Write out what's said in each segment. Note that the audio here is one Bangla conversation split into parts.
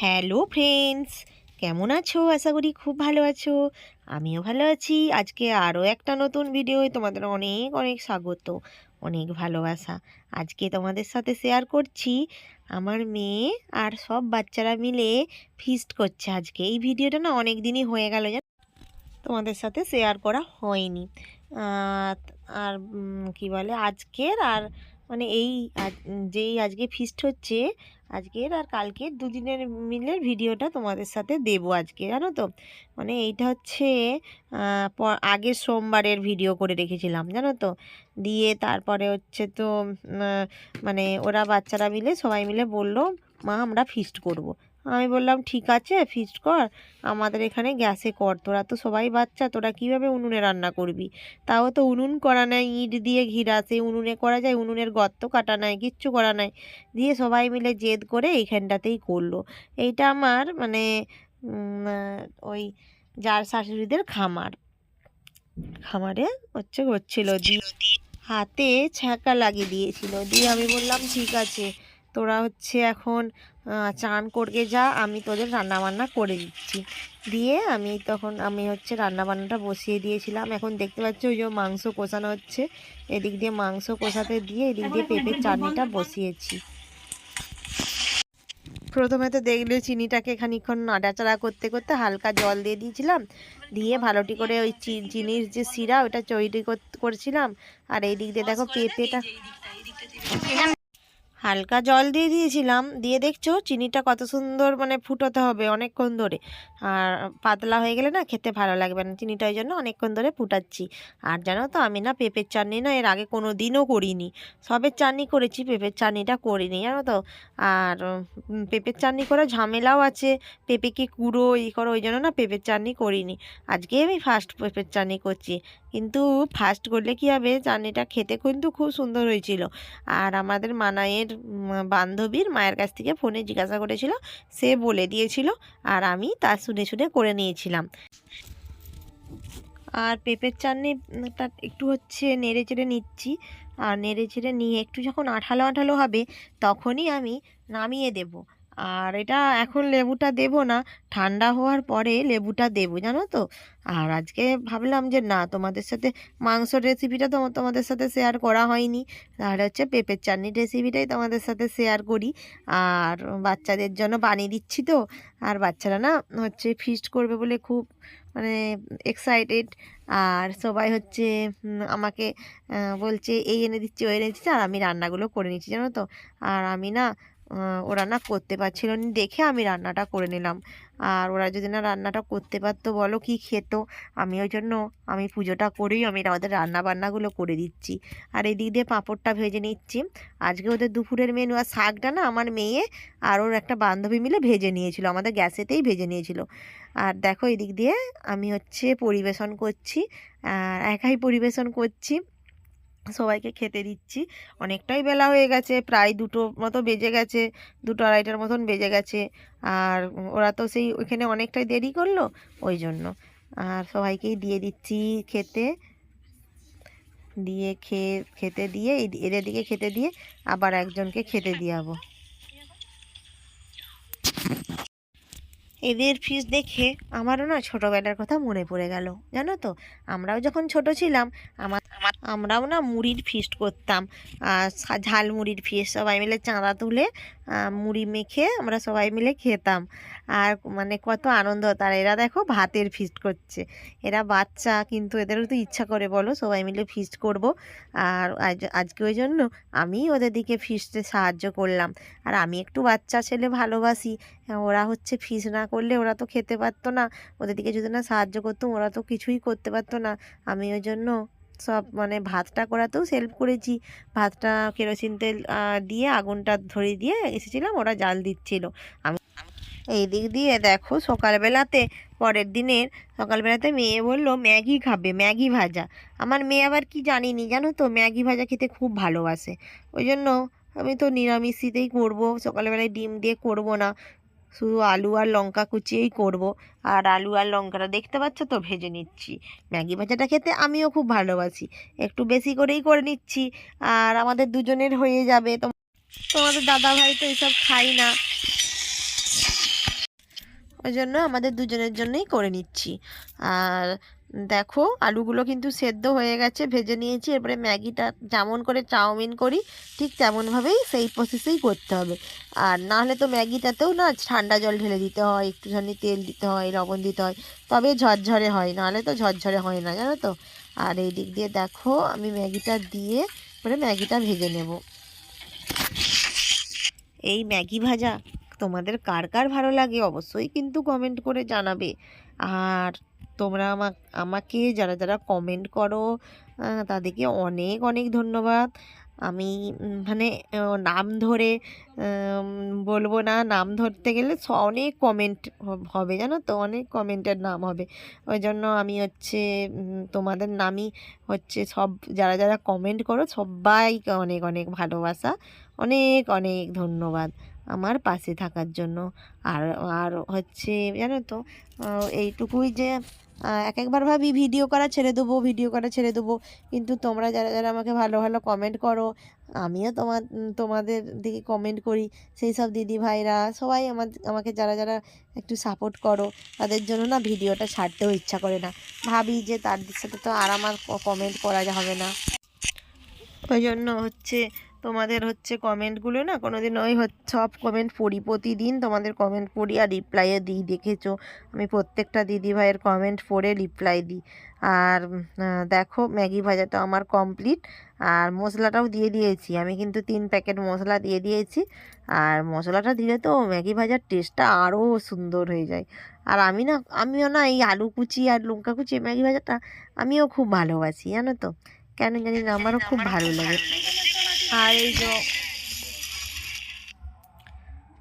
হ্যালো ফ্রেন্ডস, কেমন আছো? আশা করি খুব ভালো আছো। আমিও ভালো আছি। আজকে আরও একটা নতুন ভিডিওয় তোমাদের অনেক অনেক স্বাগত, অনেক ভালোবাসা। আজকে তোমাদের সাথে শেয়ার করছি, আমার মেয়ে আর সব বাচ্চারা মিলে ফিস্ট করছে আজকে। এই ভিডিওটা না অনেক দিনই হয়ে গেল জানো? তোমাদের সাথে শেয়ার করা হয়নি। আর কি বলে, আজকের আর মানে এই যেই আজকে ফিস্ট হচ্ছে আজকের আর কালকের দুদিনের মিলের ভিডিওটা তোমাদের সাথে দেব আজকে, জানো তো মানে এইটা হচ্ছে আগের সোমবারের ভিডিও করে রেখেছিলাম, জানো তো দিয়ে তারপরে হচ্ছে তো মানে ওরা বাচ্চারা মিলে সবাই মিলে বলল, মা, আমরা ফিস্ট করব। আমি বললাম, ঠিক আছে ফিস্ট কর। আমাদের এখানে গ্যাসে কর। তোরা তো সবাই বাচ্চা, তোরা কীভাবে উনুনে রান্না করবি? তাও তো উনুন করা নাই, ইট দিয়ে ঘিরা সেই উনুনে করা যায়, উনুনের গর্ত কাটা নাই, কিচ্ছু করা নাই। দিয়ে সবাই মিলে জেদ করে এইখানটাতেই করল। এইটা আমার মানে ওই যার শাশুড়িদের খামার। খামারে হচ্ছে, হচ্ছিল, দিয়ে হাতে ছ্যাঁকা লাগিয়ে দিয়েছিল। দিয়ে আমি বললাম, ঠিক আছে তোরা হচ্ছে এখন চান করকে যা আমি তোদের রান্না বান্না করে দিচ্ছি। দিয়ে আমি তখন আমি হচ্ছে রান্না বান্নাটা বসিয়ে দিয়েছিলাম। এখন দেখতে পাচ্ছি ওই যে মাংস কষানো হচ্ছে। এদিক দিয়ে মাংস কষাতে দিয়ে এদিক দিয়ে পেঁপের চাটনিটা বসিয়েছি। প্রথমে তো দেখলে চিনিটাকে খানিক্ষণ নাড়াচাড়া করতে করতে হালকা জল দিয়ে দিয়েছিলাম। দিয়ে ভালোটি করে ওই চিনির যে শিরা ওটা তৈরি করছিলাম। আর এই দিক দিয়ে দেখো পেঁপেটা হালকা জল দিয়ে দিয়েছিলাম। দিয়ে দেখছ, চিনিটা কত সুন্দর মানে ফুটোতে হবে অনেকক্ষণ ধরে। আর পাতলা হয়ে গেলে না খেতে ভালো লাগবে না। চিনিটা ওই জন্য অনেকক্ষণ ধরে ফুটাচ্ছি। আর জানো তো, আমি না পেঁপের চাটনি না এর আগে কোনো দিনও করিনি। সবের চাটনি করেছি, পেঁপের চাটনিটা করিনি, জানো তো। আর পেঁপের চাটনি করা ঝামেলাও আছে। পেঁপেকে কুড়ো ই করো, ওই জন্য না পেঁপের চাটনি করিনি। আজকে আমি ফার্স্ট পেঁপের চাটনি করছি। কিন্তু ফার্স্ট করলে কী হবে? চাটনিটা খেতে কিন্তু খুব সুন্দর হয়েছিল। আর আমাদের মানায়ের বান্ধবীর মায়ের কাছ থেকে ফোনে জিজ্ঞাসা করেছিল, সে বলে দিয়েছিল আর আমি তা শুনে শুনে করে নিয়েছিলাম। আর পেঁপের চাটনিটা একটু হচ্ছে নেড়ে চেড়ে নিচ্ছি। আর নেড়ে চেড়ে নিয়ে একটু যখন আঠালো আঠালো হবে, তখনই আমি নামিয়ে দেব। আর এটা এখন লেবুটা দেব না, ঠান্ডা হওয়ার পরে লেবুটা দেবো, জানো তো? আর আজকে ভাবলাম যে না, তোমাদের সাথে মাংসর রেসিপিটা তো তোমাদের সাথে শেয়ার করা হয়নি। তাহলে হচ্ছে পেঁপের চাটনির রেসিপিটাই তোমাদের সাথে শেয়ার করি। আর বাচ্চাদের জন্য বানিয়ে দিচ্ছি তো। আর বাচ্চারা না হচ্ছে ফিস্ট করবে বলে খুব মানে এক্সাইটেড আর সবাই হচ্ছে আমাকে বলছে, এই এনে দিচ্ছি, ওই এনে দিচ্ছি, আর আমি রান্নাগুলো করে নিচ্ছি, জানো তো? আর আমি না ওরা না করতে পারছিল না দেখে আমি রান্নাটা করে নিলাম। আর ওরা যদি না রান্নাটা করতে পারতো, বলো কি খেত? আমি ওই জন্য, আমি পুজোটা করেই আমি ওদের রান্না বান্নাগুলো করে দিচ্ছি। আর এদিক দিয়ে পাঁপড়টা ভেজে নিচ্ছি। আজকে ওদের দুপুরের মেনু আর শাকটা না আমার মেয়ে আর ওর একটা বান্ধবী মিলে ভেজে নিয়েছিল, আমাদের গ্যাসেতেই ভেজে নিয়েছিল। আর দেখো এদিক দিয়ে আমি হচ্ছে পরিবেশন করছি, আর একাই পরিবেশন করছি। সবাইকে খেতে দিচ্ছি। অনেকটাই বেলা হয়ে গেছে, প্রায় দুটো মতো বেজে গেছে, দুটো আড়াইটার মতন বেজে গেছে। আর ওরা তো সেই ওইখানে অনেকটাই দেরি করল, ওই জন্য। আর সবাইকেই দিয়ে দিচ্ছি খেতে। দিয়ে খেয়ে, খেতে দিয়ে এদ- এদের দিকে খেতে দিয়ে আবার একজনকে খেতে দিয়াবো। এদের ফিস দেখে আমারও না ছোটোবেলার কথা মনে পড়ে গেল। জানো তো? আমরাও যখন ছোট ছিলাম আমার আমরাও না মুড়ির ফিস্ট করতাম। ঝাল মুড়ির ফিস্ট সবাই মিলে চাঁদা তুলে মুড়ি মেখে আমরা সবাই মিলে খেতাম। আর মানে কত আনন্দ হতো আর এরা দেখো ভাতের ফিস্ট করছে। এরা বাচ্চা, কিন্তু এদেরও তো ইচ্ছা করে বলো, সবাই মিলে ফিস্ট করব। আর আজ, আজকে ওই জন্য আমি ওদের দিকে ফিস্টে সাহায্য করলাম। আর আমি একটু বাচ্চা ছেলে ভালোবাসি। ওরা হচ্ছে ফিস না করলে ওরা তো খেতে পারতো না। ওদের দিকে যদি না সাহায্য করতো ওরা তো কিছুই করতে পারতো না। আমি ওই জন্য সব মানে ভাতটা করাতেও হেল্প করেছি। ভাতটা কেরোসিন তেল দিয়ে আগুনটা ধরিয়ে দিয়ে এসেছিলাম, ওরা জাল দিচ্ছিল। আমি এই দিক দিয়ে দেখো সকালবেলাতে, পরের দিনের সকালবেলাতে মেয়ে বলল, ম্যাগি খাবে, ম্যাগি ভাজা। আমার মেয়ে আবার কি জানিনি জানো তো? ম্যাগি ভাজা খেতে খুব ভালোবাসে। ওই জন্য আমি তো নিরামিষিতেই করব, সকালবেলায় ডিম দিয়ে করব না। শুধু আলু আর লঙ্কা কুচিয়েই করব। আর আলু আর লঙ্কাটা দেখতে পাচ্ছ তো? ভেজে নিচ্ছি। ম্যাগি ভাজাটা খেতে আমিও খুব ভালোবাসি। একটু বেশি করেই করে নিচ্ছি। আর আমাদের দুজনের হয়ে যাবে। তো তোমাদের দাদা ভাই তো এসব খাই না। ওই জন্য আমাদের দুজনের জন্যই করে নিচ্ছি। আর দেখো, আলুগুলো কিন্তু সেদ্ধ হয়ে গেছে, ভেজে নিয়েছি। এরপরে ম্যাগিটা যেমন করে চাউমিন করি, ঠিক তেমনভাবেই সেই প্রসেসেই করতে হবে। আর না হলে তো ম্যাগিটাতেও না ঠান্ডা জল ঢেলে দিতে হয়, একটুখানি তেল দিতে হয়, লবণ দিতে হয়, তবে ঝরঝরে হয়, নাহলে তো ঝরঝরে হয় না, জানো তো? আর এই দিক দিয়ে দেখো, আমি ম্যাগিটা দিয়ে পরে ম্যাগিটা ভেজে নেব। এই ম্যাগি ভাজা তোমাদের কার কার ভালো লাগে অবশ্যই কিন্তু কমেন্ট করে জানাবে। আর তোমরা আমা, আমাকে যারা যারা কমেন্ট করো তাদেরকে অনেক অনেক ধন্যবাদ। আমি মানে নাম ধরে বলব না, নাম ধরতে গেলে অনেক কমেন্ট হবে জানো তো? অনেক কমেন্টের নাম হবে। ওই জন্য আমি হচ্ছে তোমাদের নামই হচ্ছে সব, যারা যারা কমেন্ট করো, সবাইকে অনেক অনেক ভালোবাসা। অনেক অনেক ধন্যবাদ। আমার পাশে থাকার জন্য। আর আর হচ্ছে জানো তো এইটুকুই যে এক একবার ভাবি ভিডিও করা ছেড়ে দেবো ভিডিও করা ছেড়ে দেবো। কিন্তু তোমরা যারা যারা আমাকে ভালো ভালো কমেন্ট করো, আমিও তোমার, তোমাদের দিকে কমেন্ট করি। সেই সব দিদি ভাইরা, সবাই আমার, আমাকে যারা যারা একটু সাপোর্ট করো, তাদের জন্য না ভিডিওটা ছাড়তেও ইচ্ছা করে না। ভাবি যে তাদের সাথে তো আর আমার কমেন্ট করা হবে না। ওই জন্য হচ্ছে তোমাদের হচ্ছে কমেন্টগুলো না কোনো দিন ওই সব কমেন্ট পড়ি, প্রতিদিন তোমাদের কমেন্ট পড়ি আর রিপ্লাইও দিই, দেখেছ? আমি প্রত্যেকটা দিদি ভাইয়ের কমেন্ট পড়ে রিপ্লাই দিই। আর দেখো, ম্যাগি ভাজাটা আমার কমপ্লিট আর মশলাটাও দিয়ে দিয়েছি। আমি কিন্তু তিন প্যাকেট মশলা দিয়ে দিয়েছি। আর মশলাটা দিলে তো ম্যাগি ভাজার টেস্টটা আরও সুন্দর হয়ে যায়। আর আমি না, আমিও না এই আলু কুচি আর লঙ্কা কুচি ম্যাগি ভাজাটা আমিও খুব ভালোবাসি, জানো তো? কেন জানি না আমারও খুব ভালো লাগে। আর এই যে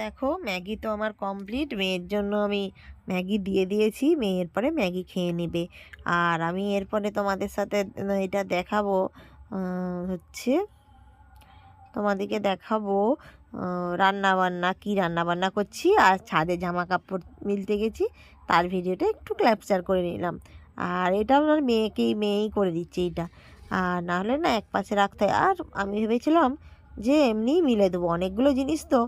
দেখো, ম্যাগি তো আমার কমপ্লিট মেয়ের জন্য আমি ম্যাগি দিয়ে দিয়েছি মেয়ের পরে ম্যাগি খেয়ে নেবে। আর আমি এরপরে তোমাদের সাথে এটা দেখাবো হচ্ছে তোমাদেরকে দেখাবো রান্না বান্না কী রান্না বান্না করছি। আর ছাদে জামা কাপড় মিলতে গেছি, তার ভিডিওটা একটু ক্যাপচার করে নিলাম। আর এটা আমার মেয়েকেই, মেয়েই করে দিচ্ছে এইটা আর না হলে না এক পাশে রাখতে। হয় আর আমি ভেবেছিলাম যে এমনিই মিলে দেবো অনেকগুলো জিনিস তো।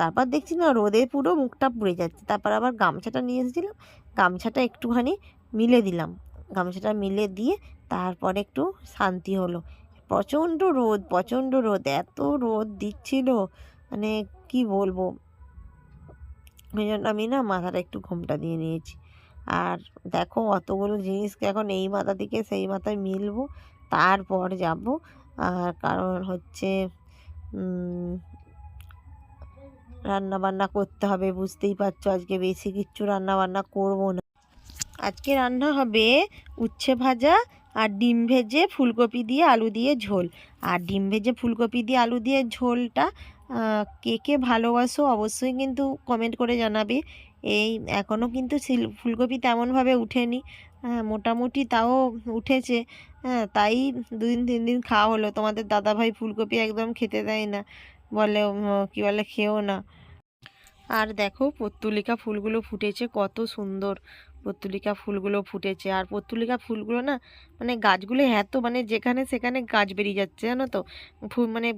তারপর দেখছি না রোদে পুরো মুখটা পুড়ে যাচ্ছে। তারপর আবার গামছাটা নিয়ে এসেছিলাম। গামছাটা একটুখানি মিলে দিলাম। গামছাটা মিলে দিয়ে তারপর একটু শান্তি হলো। প্রচণ্ড রোদ প্রচণ্ড রোদ, এত রোদ দিচ্ছিল। মানে কি বলব? ওই জন্য আমি না মাথাটা একটু ঘোমটা দিয়ে নিয়েছি। আর দেখো অতগুলো জিনিসকে এখন এই মাথা থেকে সেই মাথায় মিলবো। তারপর যাব। আর কারণ হচ্ছে রান্না বান্না করতে হবে, বুঝতেই পারছ? আজকে বেশি কিচ্ছু রান্না বান্না করব না। আজকে রান্না হবে উচ্ছে ভাজা আর ডিম ভেজে ফুলকপি দিয়ে আলু দিয়ে ঝোল। আর ডিম ভেজে ফুলকপি দিয়ে আলু দিয়ে ঝোলটা কে কে ভালোবাসো অবশ্যই কিন্তু কমেন্ট করে জানাবে। এই এখনও কিন্তু ফুলকপি তেমনভাবে উঠেনি। হ্যাঁ মোটামুটি তাও উঠেছে। হ্যাঁ তাই দুদিন, তিন দিন খাওয়া হলো। তোমাদের দাদাভাই ফুলকপি একদম খেতে দেয় না। বলে কি বলে খেও না। আর দেখো, পত্তুলিকা ফুলগুলো ফুটেছে, কত সুন্দর। পত্তুলিকা ফুলগুলো ফুটেছে। আর পত্তুলিকা ফুলগুলো না মানে গাছগুলো এত মানে যেখানে সেখানে গাছ বেরিয়ে যাচ্ছে, জানো তো? ফুল মানে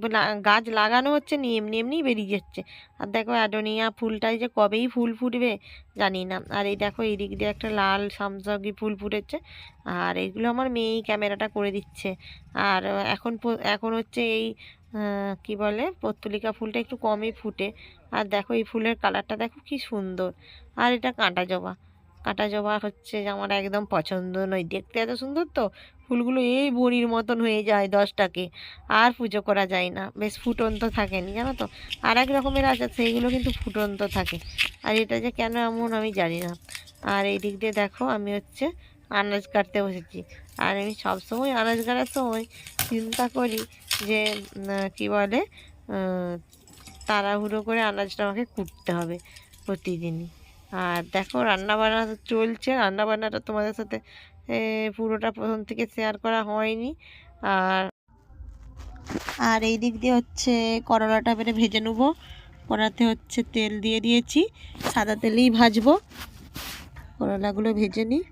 গাছ লাগানো হচ্ছে নি, এমনি এমনি বেরিয়ে যাচ্ছে। আর দেখো অ্যাডোনিয়া ফুলটাই যে কবেই ফুল ফুটবে, জানি না। আর এই দেখো এই দিক দিয়ে একটা লাল সামসাগি ফুল ফুটেছে। আর এগুলো আমার মেয়েই ক্যামেরাটা করে দিচ্ছে। আর এখন এখন হচ্ছে এই কি বলে, পত্তুলিকা ফুলটা একটু কমই ফুটে। আর দেখো এই ফুলের কালারটা দেখো কি সুন্দর। আর এটা কাঁটা জবা। কাঁটা জবা হচ্ছে আমার একদম পছন্দ নয়। দেখতে এত সুন্দর তো? ফুলগুলো এই বড়ির মতন হয়ে যায় দশটাকে। আর পুজো করা যায় না। বেশ ফুটন্ত থাকেনি, জানো তো? আর এক রকমের আছে, সেইগুলো কিন্তু ফুটন্ত থাকে। আর এটা যে কেন এমন আমি জানি না। আর এই দিক দিয়ে দেখো, আমি হচ্ছে আনাজ কাটতে বসেছি। আর আমি সবসময় আনাজ কাটার সময় চিন্তা করি যে কি বলে তাড়াহুড়ো করে আনাজটা আমাকে কুটতে হবে প্রতিদিনই। আর দেখো রান্নাবান্না চলছে। রান্নাবান্নাটা তোমাদের সাথে পুরোটা প্রথম থেকে শেয়ার করা হয়নি। আর আর এই দিক দিয়ে হচ্ছে করলাটা বেড়ে ভেজে নেব। করাতে হচ্ছে তেল দিয়ে দিয়েছি। সাদা তেলেই ভাজবো। করলাগুলো ভেজে নিই।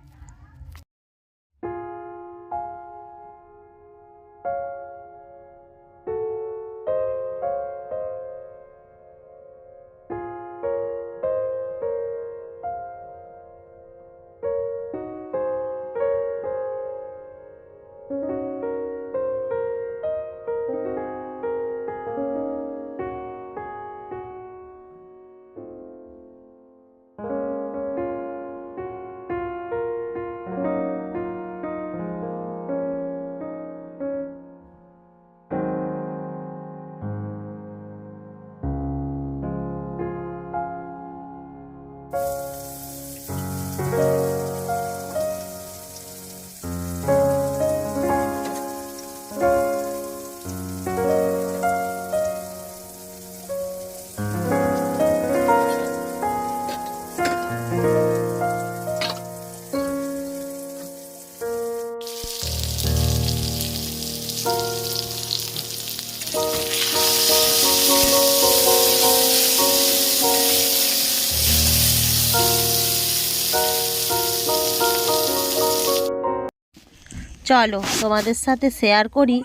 চলো, তোমাদের সাথে শেয়ার করি।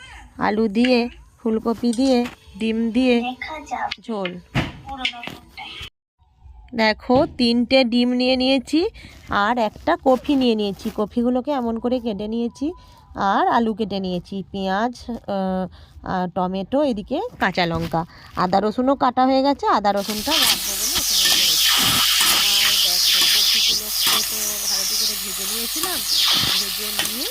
আলু দিয়ে, ফুলকপি দিয়ে, ডিম দিয়ে, ঝোল। দেখো, তিনটে ডিম নিয়ে নিয়েছি, আর একটা কফি নিয়ে নিয়েছি। কফিগুলোকে এমন করে কেটে নিয়েছি, আর আলু কেটে নিয়েছি। পেঁয়াজ টমেটো, এদিকে কাঁচা লঙ্কা। আদা রসুনও কাটা হয়ে গেছে, আদা রসুনটা ভালো করে ভেজে নিয়েছিলাম, ভেজে নিয়ে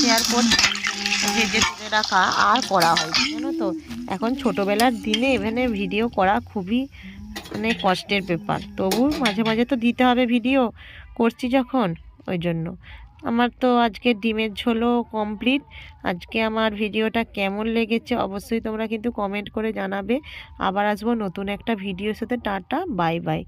শেয়ার করছি। তুলে রাখা আর করা তো? এখন ছোটোবেলার দিনে এখানে ভিডিও করা খুবই মানে কষ্টের ব্যাপার। তবু মাঝে মাঝে তো দিতে হবে ভিডিও করছি যখন, ওই জন্য। আমার তো আজকে ডিমের ঝোলও কমপ্লিট আজকে আমার ভিডিওটা কেমন লেগেছে অবশ্যই তোমরা কিন্তু কমেন্ট করে জানাবে। আবার আসব নতুন একটা ভিডিওর সাথে। Tata bye bye